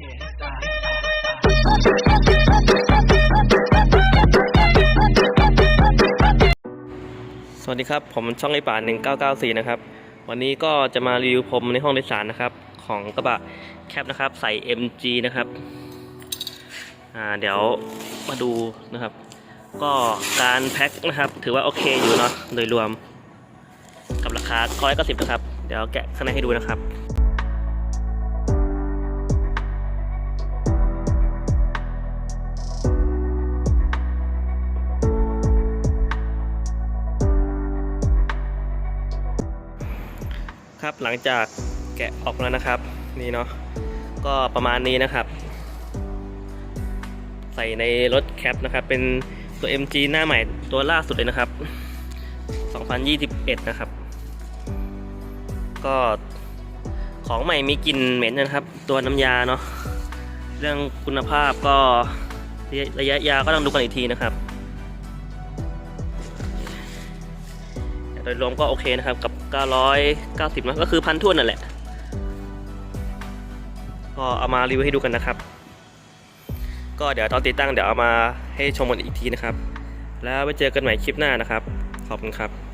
สวัสดีครับ ผมช่องไอป่า1994 นะครับ วันนี้ก็จะมารีวิวพรมในห้องโดยสารนะครับ ของกระบะแคปนะครับ ใส่ MG นะครับ อ่า เดี๋ยวมาดูนะครับ ก็การแพ็คนะครับ ถือว่าโอเคอยู่เนาะ โดยรวม กับราคา190นะครับ เดี๋ยวแกะข้างในให้ดูนะครับ ครับหลังจากแกะออกแล้วนะครับนี่เนาะก็ประมาณนี้นะครับ ใส่ในรถแคปนะครับ เป็นตัว MG หน้าใหม่ตัวล่าสุดเลยนะครับ 2021 นะครับ ก็ของใหม่มีกลิ่นเหม็นนะครับ ตัวน้ำยาเนาะเรื่องคุณภาพก็ระยะยะยาวก็ต้องดูกันอีกทีนะครับ โดยรวมก็โอเคนะครับกับ 990นะก็คือพันท่วนนั่นแหละ ก็เอามารีวิวให้ดูกันนะครับ ก็เดี๋ยวตอนติดตั้งเดี๋ยวเอามาให้ชมกันอีกทีนะครับ แล้วไว้เจอกันใหม่คลิปหน้านะครับ ขอบคุณครับ